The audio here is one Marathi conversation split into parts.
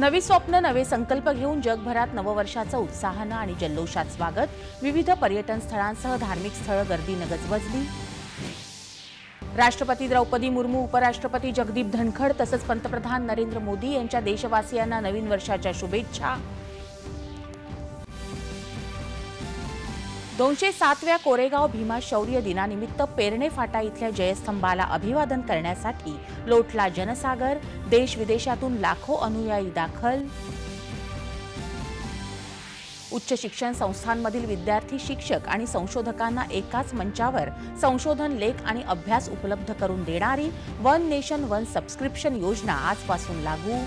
नवी स्वप्न नवे संकल्प घेऊन जगभरात नववर्षाचं उत्साहानं आणि जल्लोषात स्वागत. विविध पर्यटन स्थळांसह धार्मिक स्थळं गर्दीनं गजबजली राष्ट्रपती द्रौपदी मुर्मू उपराष्ट्रपती जगदीप धनखड तसंच पंतप्रधान नरेंद्र मोदी यांच्या देशवासियांना नवीन वर्षाच्या शुभेच्छा. दोनशे सातव्या कोरेगाव भीमा शौर्य दिनानिमित्त पेरणे फाटा इथल्या जयस्तंभाला अभिवादन करण्यासाठी लोटला जनसागर देश विदेशातून लाखो अनुयायी दाखल. उच्च शिक्षण संस्थांमधील विद्यार्थी शिक्षक आणि संशोधकांना एकाच मंचावर संशोधन लेख आणि अभ्यास उपलब्ध करून देणारी वन नेशन वन सबस्क्रिप्शन योजना आजपासून लागू.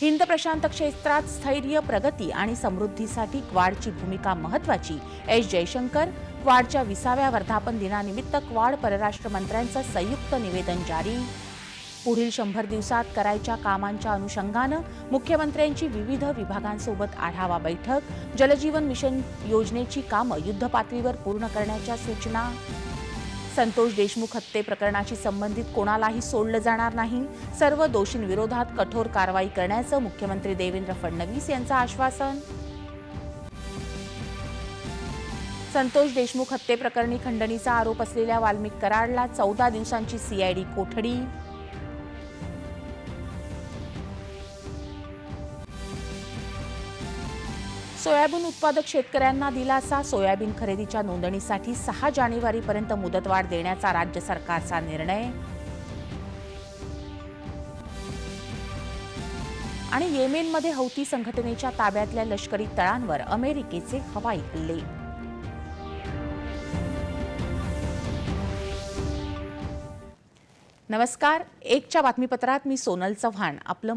हिंद प्रशांत क्षेत्रात स्थैर्य प्रगती आणि समृद्धीसाठी क्वाडची भूमिका महत्वाची एस. जयशंकर क्वाडच्या विसाव्या वर्धापन दिनानिमित्त क्वाड परराष्ट्र मंत्र्यांचं संयुक्त निवेदन जारी. पुढील शंभर दिवसात करायच्या कामांच्या अनुषंगानं मुख्यमंत्र्यांची विविध विभागांसोबत आढावा बैठक जलजीवन मिशन योजनेची कामं युद्धपातळीवर पूर्ण करण्याच्या सूचना. संतोष देशमुख हत्ये प्रकरणाशी संबंधित कोणालाही सोडलं जाणार नाही. सर्व दोषींविरोधात कठोर कारवाई करण्याचं मुख्यमंत्री देवेंद्र फडणवीस यांचं आश्वासन. संतोष देशमुख हत्येप्रकरणी खंडणीचा आरोप असलेल्या वाल्मिक कराडला चौदा दिवसांची सीआयडी कोठडी. सोयाबीन उत्पादक शेतकऱ्यांना दिलासा. सोयाबीन खरेदीच्या नोंदणीसाठी सहा जानेवारीपर्यंत मुदतवाढ देण्याचा राज्य सरकारचा निर्णय. आणि येमेनमध्ये हौती संघटनेच्या ताब्यातल्या लष्करी तळांवर अमेरिकेचे हवाई हल्ले. नमस्कार. एकच्या बातमीपत्रात मी सोनल चव्हाण. आपलं